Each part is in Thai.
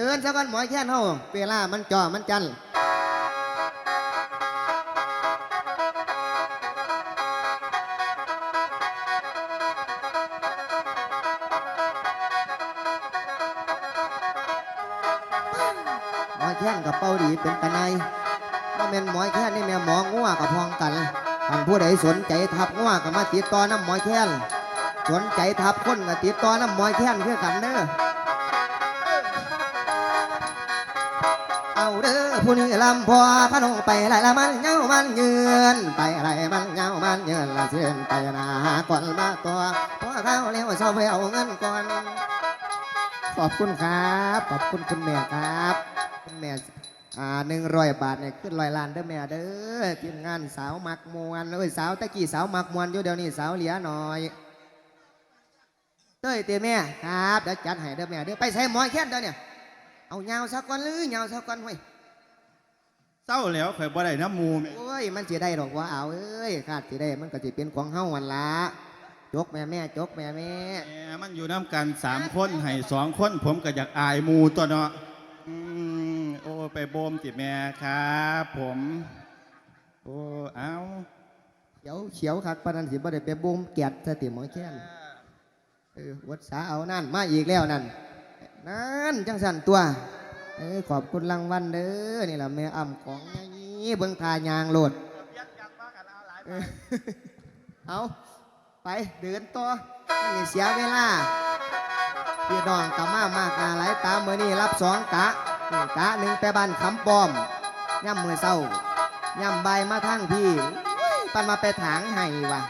เดินซะก่อนหมอแค้นเฮาเวลามันจ่อมันจันหมอแค้นกับเป้าดีเป็นตะไนบ่แม่นหมอแค้นนี่แม่หมองัวกับพองกันท่านผู้ใดสนใจทับงัวก็มาติดต่อน้ำหมอแค้นสนใจทับคนก็ติดต่อน้ำหมอแค้นคือกันเด้อ เด้อผู้นี้ลำพอขนมไปไรละมันเงามันเยือนไปไรมันเงามันเยือนละเชื่อนไปนาก่อนมาตัวพอเข้าเลี้ยวเศร้าไปเอาเงินก่อนขอบคุณครับ ขอบคุณคุณแม่ครับคุณแม่อ่าหนึ่งร้อยบาทเนี่ยขึ้นร้อยล้านเด้อแม่เด้อทีมงานสาวมักมวนเอ้ยสาวตะกี้สาวมักมวนอยู่เดี๋ยวนี้สาวเหลียหน่อยเต้ยเตี้ยแม่ครับเดี๋ยวจัดให้เด้อแม่เด้อไปใส่หมอยแค้นเดี๋ยวเนี่ยเอายาวสักก่อนหรือยาวสักก่อนเว้ย เศร้าแล้วข่อยบ่ได้น้ำมูแม่โอ้ยมันสิได้ดอกว่าเอาเอ้ยคาดสิได้มันก็สิเป็นของเฮาวันละจกแม่แม่จกแม่แม่แหมมันอยู่น้ำกันสามคนให้สองคนผมก็อยากอายหมูตัวเนาะอืมโอ้ไปโบมติแม่ครับผมโอ้เอาเขียวเขียวคักปานนันสิบ่ได้ไปบุ้มเกียดสติหมอแค้นเออวัดสาเอานั่นมาอีกแล้วนั่นนั่นจังสันตัว เออขอบคุณรางวัลเด้อนี่แหละแม่อ่ำของนี้เบิ่งทายางโหลดเอาไปเดินต่อนั่นนี่เสียเวลาพี่น้องกะมามากนาหลายตามมือนี่รับสองกะกะหนึ่งไปบ้านคำปอมย่ำมือเศร้าย่ำใบมาทั้งพี่ปันมาไปถางให้วะ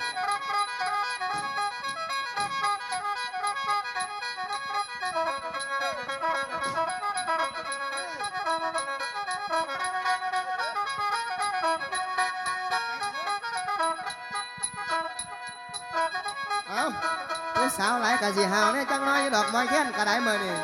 เอาผู้สาวหลายกะสิหาวเนี่ยจังน้อยดอกไม้แค้นกระไดมือนี่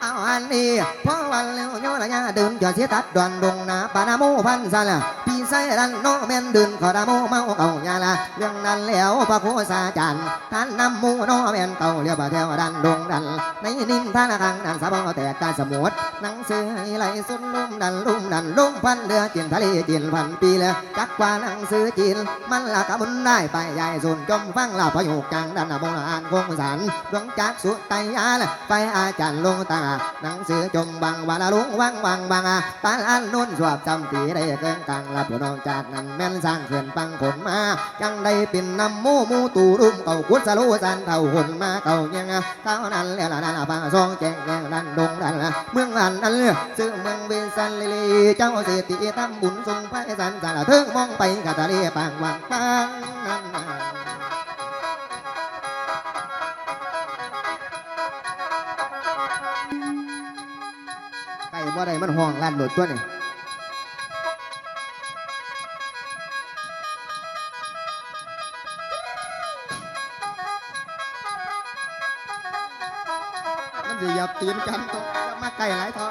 เอาอันนี้เพราะวันเลี้ยวโยระยาเดินจอดเสียตัดดวนดงนาปานาโมพันสันละพี่ ใส่ดันโนเมนดินขอดาโมเมาเอายาละเรื่องนั้นแล้วพระโคสาจันท่านนำมูโนเมนเต่าเรียบเทวดันดงดันในนินทานคังดันสะบอแตกกาสมุดหนังเสือไหลสุนลุ่มดันลุ่มดันลุ่มพันเรือกินทะเลกินพันปีเลยจักกว่าหนังสือจีนมันละกะบุญได้ไปใหญ่สุนจมฟังลาประโยคจังดันโบราณคงสารดวงจักสุไตยาละไปอาจารย์ลงตาหนังสือจมบังวาลาลุงวังวังบังอาปานอันนุ่นสวบจำตีได้เกินกลางละผนองจากนั้นแม่นสร้างเขื่อนปังผลมา จังได้เป็นนำมูมูตูรุ่มเก่ากุดสะลูสันเท่าหุ่นมาเก่ายังเท่านั้นแล้วละนั่นละฟังซองแจงแจงดันดงดันละเมืองอันนั้นเลือซื้อเมืองเวสันลีลีเจ้าเศรษฐีทำบุญทรงพระสันสารเทิงมองไปกะตะเลปางวังปังนั่นไก่บ่ได้มันห้องลั่นโดดตัวนี่ มันสิหยับตีนกันตกมาไกลหลายเถอ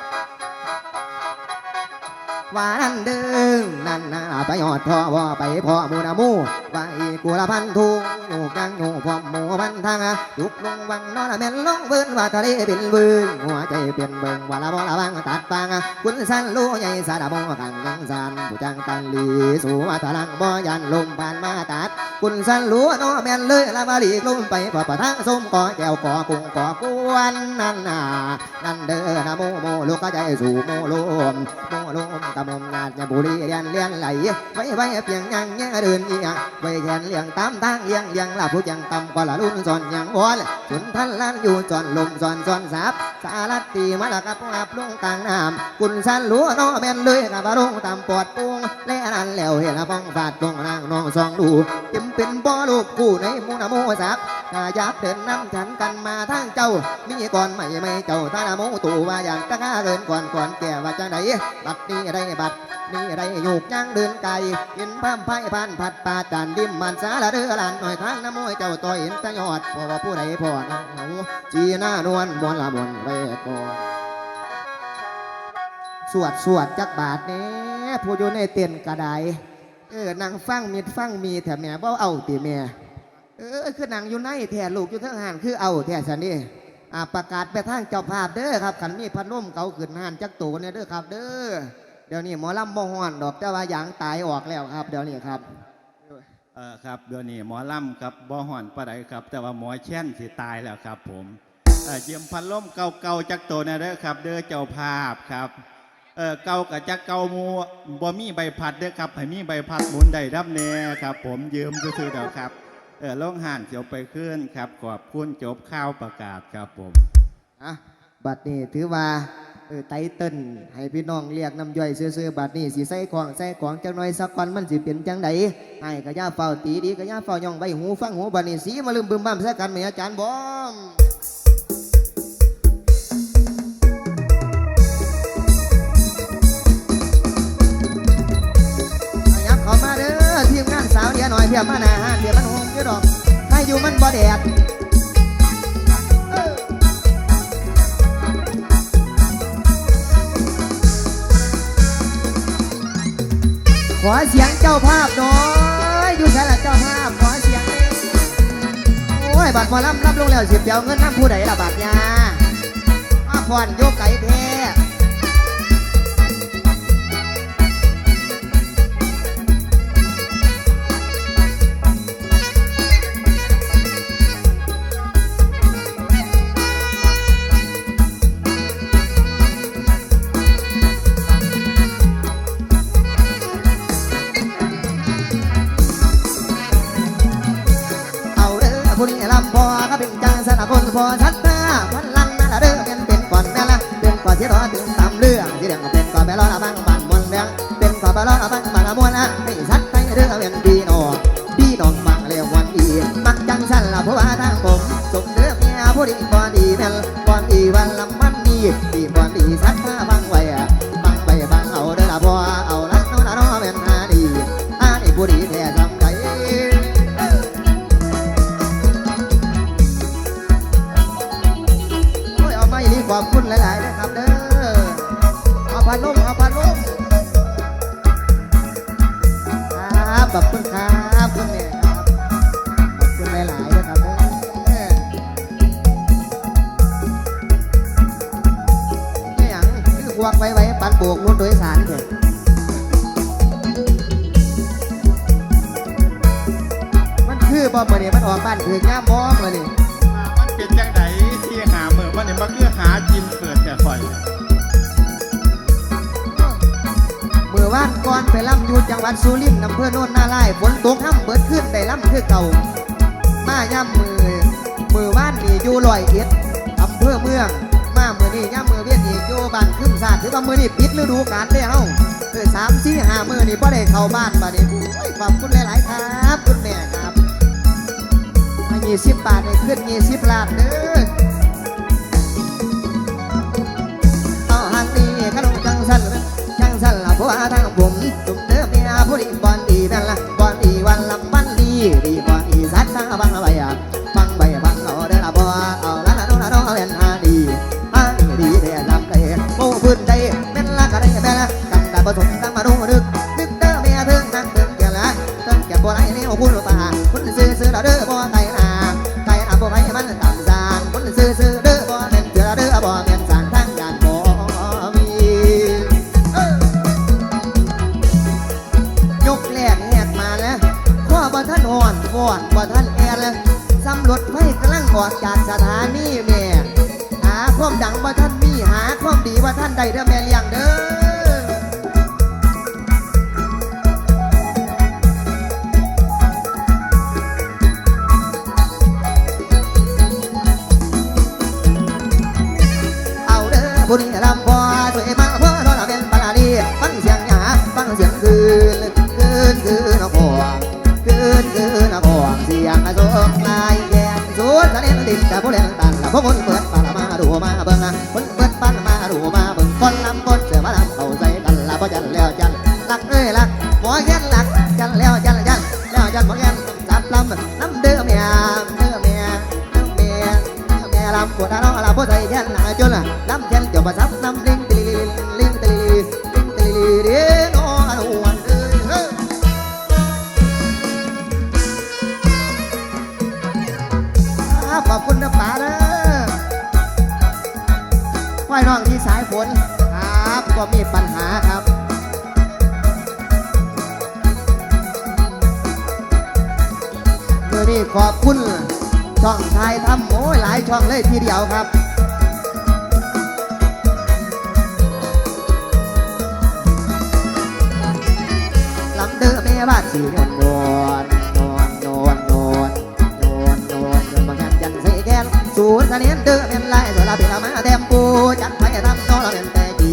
ว่านั่นเด้งนั่นนะไปหอดพ่อว่าไปพ่อมูนามูว่าอีกูละพันทุงอยู่กลางอยู่พร้อมหมูพันทางยุกลงวังนอนแม่นลงเบิ้นว่าทะเลเป็นเบิ้งหัวใจเปลี่ยนเบิ้งว่าละบ่ละวังตัดฟังคุณสันรู้ใหญ่สาดาบ่กังยังสันผู้จังตันลีสู่ว่าทะลังบ่ยันลมผ่านมาตัด คุณสันรู้นอแม่นเลยละมาลีกลุ่มไปพอประทังส้มก่อแก้วก่อกุ้งก่อกวนนั่นน่ะนั่นเด้อนะโมโมลูกก็ใจสู่โมลมโมลมกำมนาดยบุรีเรียนเลียนไหลไว้ไว้เพียงยังยังเดินเอีกไว้แขนเลี้ยงตามทางเลี้ยงเลี้ยงลาผู้ยังต่ำกว่าละรุ่นสอนยังวอนสุนทันลันอยู่จอนลมจอนจอนสาบสาลัดตีมาละกับอาบลุงกลางน้ำคุณสันรู้นอแม่นเลยกับลงตามปอดปุงและนั่นแล้วเห็นละฟองฟาดตรงนางน้องสองดูต็มเป็นบ่อลูกผู้ในมูนาโมสักกายับเดินนำฉันกันมาทางเจ้า มีก่อนไม่ไม่เจ้าท่านาโมตู่ว่าอย่างตะก้าเดินก่อนก่อนแก่ว่าจังไดบัดนี้ได้บัดนี่ได้ยูกย่างเดินไกลเห็นพามไพ่พันผัดปลาจานดิมมันสาละเดือลานหน่อยทางน้ำมวยเจ้าต่อยเห็นตะยอดเพราะว่าผู้ใดพอนางหูจีหน้านวลบนละบนเวก่อนสวดสวดจักบาทเนี้ผู้อยู่ในเต็นกระได เออนางฟังมีดฟังมีแถมแม่บ่เอาตีแม่เออคือนางอยู่ในแถลูกอยู่ทั้งหานคือเอาแถสันนี่อ่าประกาศไปทางเจ้าภาพเด้อครับขันมีพัดลมเก่าขึ้นหานจักตัวเนี่ยเด้อครับ เด้อเดี๋ยวนี้หมอลำบ่ฮ้อนดอกแต่ว่าหยางตายออกแล้วครับ เดี๋ยวนี้ครับเออครับเดี๋ยวนี้หมอลำครับบ่ห่อนปะไดครับ แต่ว่าหมอแช่นสิตายแล้วครับ ผมเออเยี่ยมพันล่มเก่าๆจักโตนะเด้อครับ เด้อเจ้าภาพครับ เออเก่ากับจักเก่าหมูบ่มีใบพัดเด้อครับให้มีใบพัดหมุนได้ดับแน่ครับ ผมยืมซื่อเด้อครับเออล่องห่านเสียวไปขึ้นครับขอบคุณจบข้าวประกาศครับผมอะบัดนี้ถือว่าเออไตเติ้ลให้พี่น้องเรียกน้ำย่อยซื่อๆบัดนี้สิใส่ของใส่ของจังหน่อยสักวันมันสิเป็นจังไดให้กะย่าเฝ้าตีดีกะย่าเฝ้าย่องใบหูฟังหูบัดนี้สีมาลืมบึมบ้ามใส่กันไหมอาจารย์บอม สาวเดียหน่อยเพียบมาหน้าหานเพียบมันหงเยอะดอกให้อยู่มันบ่แดดขอเสียงเจ้าภาพน่อยอยู่ใช่ละเจ้าภาพขอเสียงโอ้ยบัตรหมอลำรับลงแล้วสิเปียวเงินน้ำผู้ใดละบัตรยามาผ่อนโยกไก่แท้ งสนคนพอชัดหน้าพันลังนั่นละเด้อเป็นเป็นก่อนแม่ละเป็นก่อนที่รอถึงตามเรื่องที่เรื่องเป็นก่อนแม่รอละบางบ้านมวนเรื่องเป็นก่อนแม่รอละบางบ้านมวนนะไม่ชัดไปเรื่องเป็นพี่น้องพี่น้องฟังเรียกวันดีมักจังสันละเพราะว่าทางผมสมเรื่องเมียผู้ดี ขอบคุณครั อวานก่อนไปล่ำอยู่จังหวัดสุรินทร์อำเภอโน่นนาไล่ฝนตกห้ำเบิดขึ้นได้ล่ำคือเก่า มาย่ำมือ มือว่านนี่อยู่ลอยเอ็ดอำเภอเมือง มามือนี่ย่ำมือเวียนอีกอยู่บ้านขึ้นศาสตร์ถือว่ามือนี่ปิดฤดูกาลได้เฮาคือสามสี่ห้ามือนี่พ่ได้เข้าบ้านบัดนี้โอ้ยขอบคุณหลาย ๆ ครับ คุณแม่ครับมายี่สิบบาทได้ขึ้นยี่สิบล้านเด้อ ป่าคนซื้อซื้อเราเด้อบ่ต นดินแต่ผู้เล่นตันละพวกคนเปิดปลามาดูมาเบิ่งนะคนเปิดปลามาดูมาเบิ่งคนลำคน ขอบคุณนะป๋าเด้อพี่สายฝนครับก็มีปัญหาครับมือนี้ขอบคุณช่องชายทำโอ้ยหลายช่องเลยทีเดียวครับลำเดือแม่บ้านสีนวลนวล สูตรเนียนเดือเป็นลายสวยลาเป็นละมาเต็มปูจัดไปทำโนเราเป็นแต่จี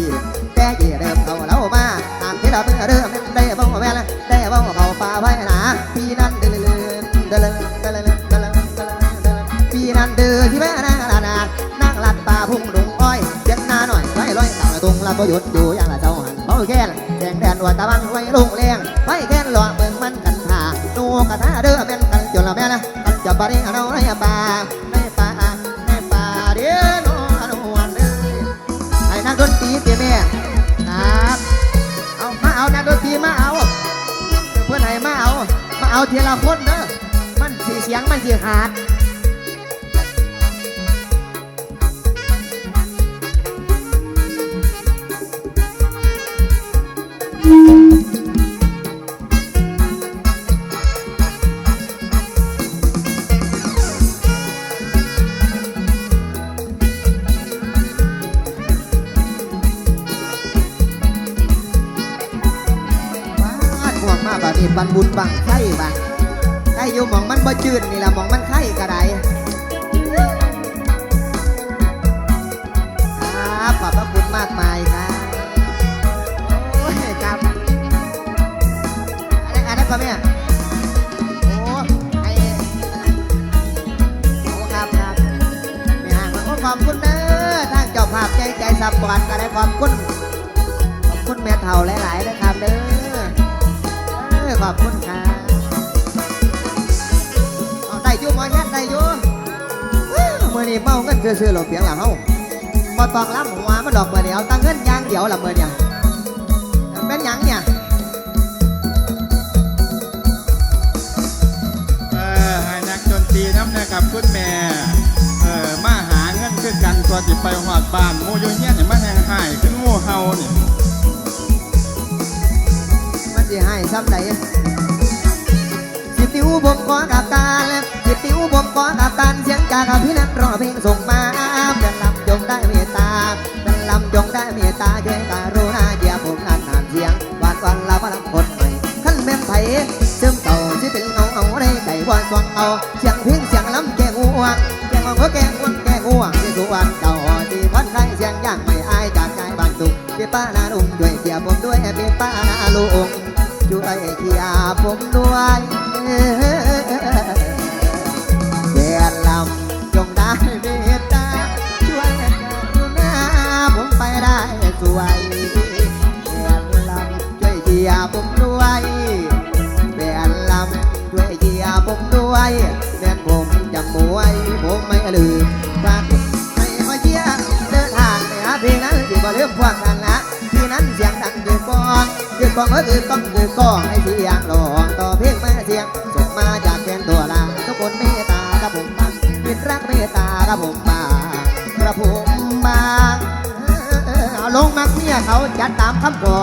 แต่จีเริ่มเขาเล่ามาตามที่เราเพิ่งเริ่มได้บ้างแม่ละได้บ้างเขาป่าไว้หนาพี่นั้นเดินเลื่อนเดินเลื่อนเดินเลื่อนเดินเลื่อนเดินเลื่อพี่นั้นเดินที่แม่นางลานานั่งลัดป่าพุ่งดงอ้อยเจ็ดนาหน่อยไว้ร้อยต่างตรงลาประยุทธ์อยู่อย่างละเจ้าหันเบาแค่แดงแดนวัดตะวันไว้ลุงเลี้ยงไว้แค่หลอกเบิ่งมันกันท่านูกระทาเด้อเป็นกันจนละแม่นะกันจะบริเอาในป่า ดี๋ยนอนวันเอ้ยให้นักดนตรีเตี๋ยแม่ครับเอามาเอานักดนตรีมาเอา เพื่อนให้มาเอา มาเอาทีละคนเด้อมันสีเสียงมันสีขาด นี่ละมองมันไข่กระไดครับขอบพระคุณมากมายครับโอ้ยครับอันนั้นอันนั้นก็แม่โอ้ไอ้โอ้ครับครับไม่ห่างมาโอ้ขอบคุณเด้อทางเจ้าภาพใจใจสับปอดก็ไดขอบคุณขอบคุณแม่เฒ่าหลายๆนะครับเด้อขอบคุณครับ นี้เมาเงินซื้อๆหลบเปียงหลังเฮาบ่ต้องรับหัวมาดอกมื่อนี้เอาตั้งเงินอย่างเดียวละมื่อเนี่ยเป็นหยังเนี่ยเออให้นักดนตรีน้ำนะครับคุณแม่เออมาหาเงินคือกันตัวจิไปหอดบ้านหมูอยู่เงี้ยเนี่ยมาแหงหายขึ้นหมูเฮาเนี่ยมันสิให้ซ้ำใดสิติวผมขอกับตาและ ตาเสียงจากอภินันรอเพลงส่งมาเป็นลำจงได้เมตตาเป็นลำจงได้เมตตาช่วยการุณาเดียผมนานนานเสียงวานวันละวันคนใหม่ขั้นแม่นไผซึมเต่าที่เป็นเงาเอาได้ไก่วันสวงเอาเสียงเพียงเสียงลำแกงห่วงแกงห่วงก็แกงห่วงแกงห่วงที่สุวรรณเก่าที่พันไทยเสียงย่างไม่อายจากใจบานตุกพี่ป้านาลุงด้วยเกียผมด้วยพี่ป้านาลุงช่วยเกียผมด้วยำจงได้เมตตาช่วยกรุณาผมไปได้สวยแก่ลำช่วยเกียร์ผมด้วยแก่ลำช่วยเกียร์ผมด้วยแม่นผมจำมวยผมไม่ลืมฝากให้มาเชียร์เดินทางไปหาเพลงนั้นที่บ่ลืมพวกกันละที่นั้นเสียงดังคือกองคือกองเออคือกองคือกองให้เสียงร้อ เขาจัดตามคำขอ